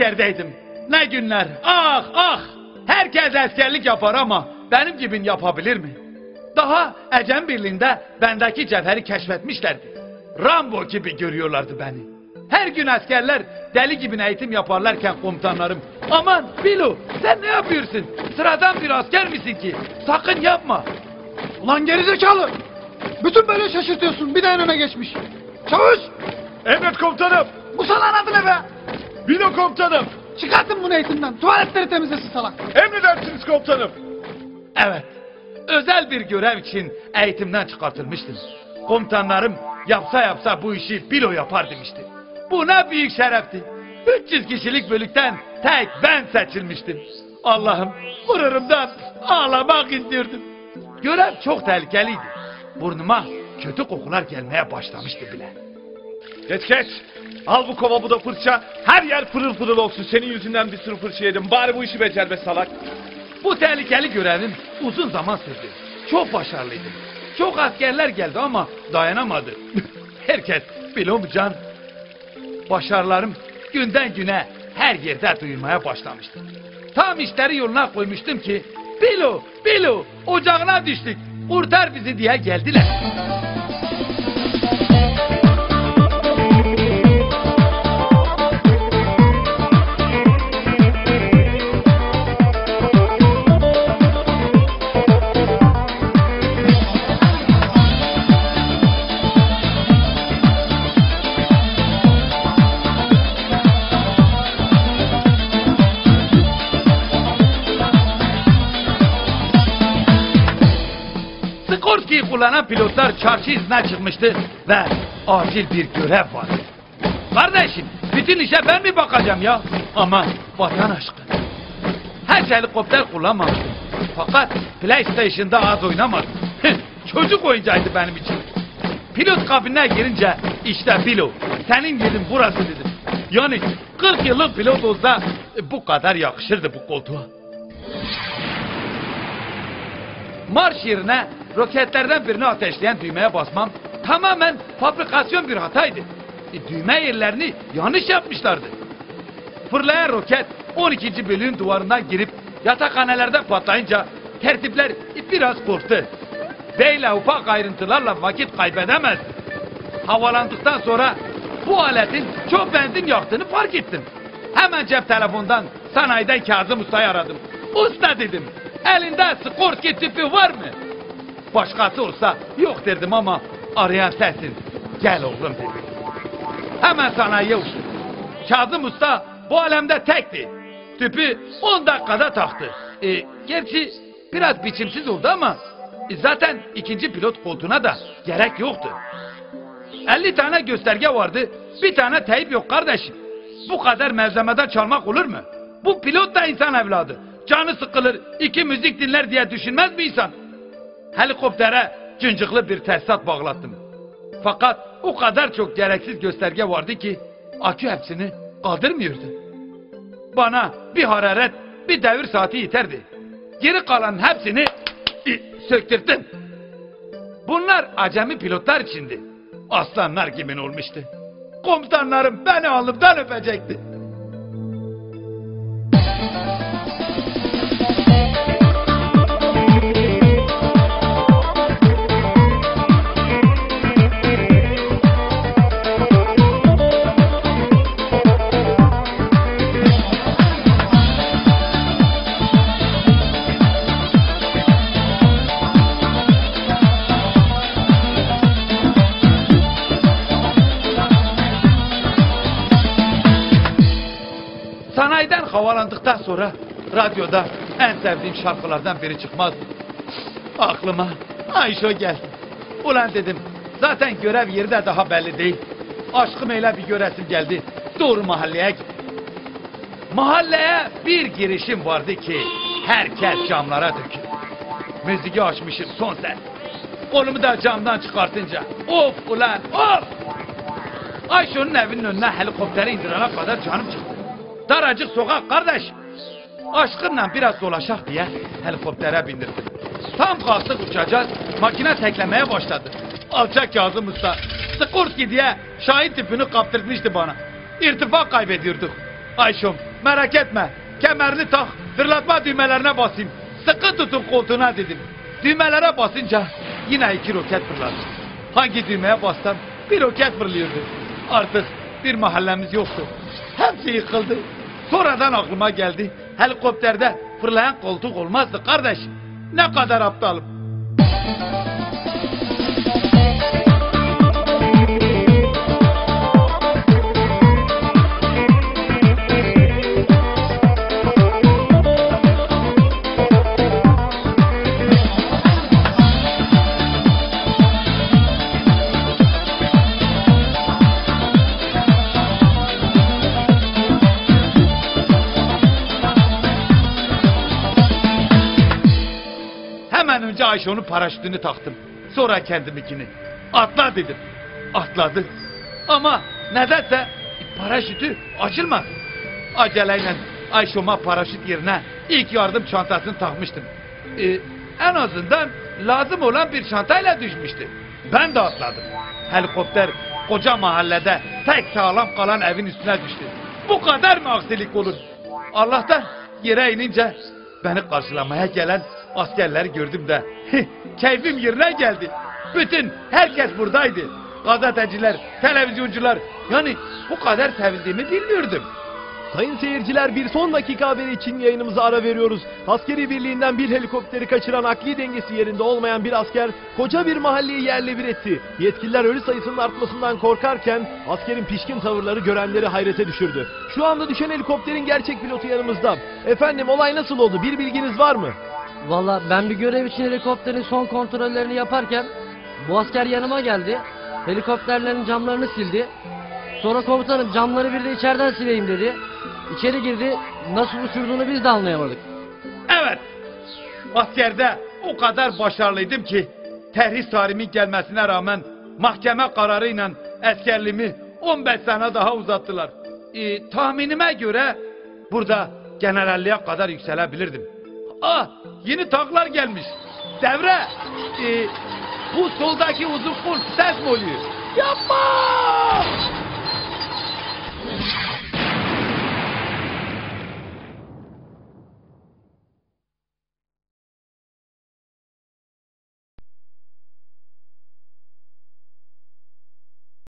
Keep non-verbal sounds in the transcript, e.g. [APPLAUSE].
askerdeydim. Ne günler. Ah ah. Herkes askerlik yapar ama benim gibi yapabilir mi? Daha Ecem Birliği'nde bendeki cevheri keşfetmişlerdi. Rambo gibi görüyorlardı beni. Her gün askerler deli gibi eğitim yaparlarken komutanlarım aman Bilo sen ne yapıyorsun? Sıradan bir asker misin ki? Sakın yapma. Ulan gerizekalı! Bütün böyle şaşırtıyorsun bir de öne geçmiş. Çavuş! Emret komutanım. Bu salağın adı ne be? Bilo komutanım. Çıkartın bunu eğitimden. Tuvaletleri temizlesin salak. Emredersiniz komutanım. Evet. Özel bir görev için eğitimden çıkartılmıştım. Komutanlarım yapsa yapsa bu işi bilo yapar demişti. Bu ne büyük şerefti. 300 kişilik bölükten tek ben seçilmiştim. Allah'ım gururumdan ağlamak istiyordum. Görev çok tehlikeliydi. Burnuma kötü kokular gelmeye başlamıştı bile. Geç geç. Al bu kova bu da fırça. Her yer pırıl pırıl olsun. Senin yüzünden bir sürü fırça yedim. Bari bu işi becer be salak. Bu tehlikeli görevim uzun zaman sürdü. Çok başarılıydım. Çok askerler geldi ama dayanamadı. [LAUGHS] Herkes bilom can. Başarılarım günden güne her yerde duyulmaya başlamıştı. Tam işleri yoluna koymuştum ki Bilo, Bilo ocağına düştük. Kurtar bizi diye geldiler. Skorsky'yi kullanan pilotlar çarşı izine çıkmıştı ve acil bir görev vardı. Kardeşim bütün işe ben mi bakacağım ya? Ama vatan aşkı. Hiç helikopter kullanmamıştım. Fakat PlayStation'da az oynamadım. Çocuk oyuncağıydı benim için. Pilot kabinine girince işte Bilo senin yerin burası dedim. Yani 40 yıllık pilot olsa e, bu kadar yakışırdı bu koltuğa. Marş yerine roketlerden birini ateşleyen düğmeye basmam tamamen fabrikasyon bir hataydı. E, düğme yerlerini yanlış yapmışlardı. Fırlayan roket 12. bölüğün duvarından girip yatakhanelerde patlayınca tertipler biraz korktu. Böyle ufak ayrıntılarla vakit kaybedemezdi. Havalandıktan sonra bu aletin çok benzin yaktığını fark ettim. Hemen cep telefondan sanayiden Kazım Usta'yı aradım. Usta dedim, elinde Skorsky tüpü var mı? Başkası olsa yok derdim ama arayan sensin. Gel oğlum dedi. Hemen sanayiye uçtum. Kazım Usta bu alemde tekti. Tüpü 10 dakikada taktı. E, gerçi biraz biçimsiz oldu ama e, zaten ikinci pilot koltuğuna da gerek yoktu. 50 tane gösterge vardı. Bir tane teyip yok kardeşim. Bu kadar malzemeden çalmak olur mu? Bu pilot da insan evladı. Canı sıkılır, iki müzik dinler diye düşünmez mi insan? Helikoptere cıncıklı bir tesisat bağlattım. Fakat o kadar çok gereksiz gösterge vardı ki akü hepsini kaldırmıyordu. Bana bir hararet, bir devir saati yeterdi. Geri kalan hepsini söktürdüm. Bunlar acemi pilotlar içindi. Aslanlar gibi olmuştu. Komutanlarım beni alnımdan öpecekti. Sanayiden havalandıktan sonra radyoda en sevdiğim şarkılardan biri çıkmaz. Aklıma Ayşe geldi. Ulan dedim zaten görev yeri de daha belli değil. Aşkım öyle bir göresim geldi. Doğru mahalleye. Mahalleye bir girişim vardı ki herkes camlara döküldü. Müziği açmışım son ses. Kolumu da camdan çıkartınca of ulan of! Ayşe'nin evinin önüne helikopteri indirene kadar canım çıktı. Daracık sokak kardeş. Aşkınla biraz dolaşak diye helikoptere bindirdim. Tam kalktık uçacağız. Makine teklemeye başladı. Alçak Kazım Usta. Skorsky diye şahit tipini kaptırmıştı bana. İrtifa kaybediyorduk. Ayşem merak etme. Kemerini tak, fırlatma düğmelerine basayım. Sıkı tutun koltuğuna dedim. Düğmelere basınca yine iki roket fırladı. Hangi düğmeye bassam bir roket fırlıyordu. Artık bir mahallemiz yoktu. Hepsi yıkıldı. Sonradan aklıma geldi. Helikopterde fırlayan koltuk olmazdı kardeş. Ne kadar aptalım. Ayşe'nin paraşütünü taktım. Sonra kendiminkini. Atla dedim. Atladı. Ama nedense paraşütü açılmadı. Aceleyle Ayşe'ma paraşüt yerine ilk yardım çantasını takmıştım. Ee, en azından lazım olan bir çantayla düşmüştü. Ben de atladım. Helikopter koca mahallede tek sağlam kalan evin üstüne düştü. Bu kadar mı aksilik olur? Allah'tan yere inince beni karşılamaya gelen askerleri gördüm de keyfim yerine geldi. Bütün herkes buradaydı. Gazeteciler, televizyoncular yani bu kadar sevindiğimi bilmiyordum. Sayın seyirciler bir son dakika haberi için yayınımıza ara veriyoruz. Askeri birliğinden bir helikopteri kaçıran akli dengesi yerinde olmayan bir asker koca bir mahalleyi yerle bir etti. Yetkililer ölü sayısının artmasından korkarken askerin pişkin tavırları görenleri hayrete düşürdü. Şu anda düşen helikopterin gerçek pilotu yanımızda. Efendim olay nasıl oldu bir bilginiz var mı? Valla ben bir görev için helikopterin son kontrollerini yaparken bu asker yanıma geldi. Helikopterlerin camlarını sildi. Sonra komutanım camları bir de içeriden sileyim dedi. İçeri girdi. Nasıl uçurduğunu biz de anlayamadık. Evet. Askerde o kadar başarılıydım ki terhis tarihimin gelmesine rağmen mahkeme kararıyla askerliğimi 15 sene daha uzattılar. Ee, tahminime göre burada generalliğe kadar yükselebilirdim. Ah yeni taklar gelmiş. Devre. ee, bu soldaki uzun kul ses mi oluyor? Yapma!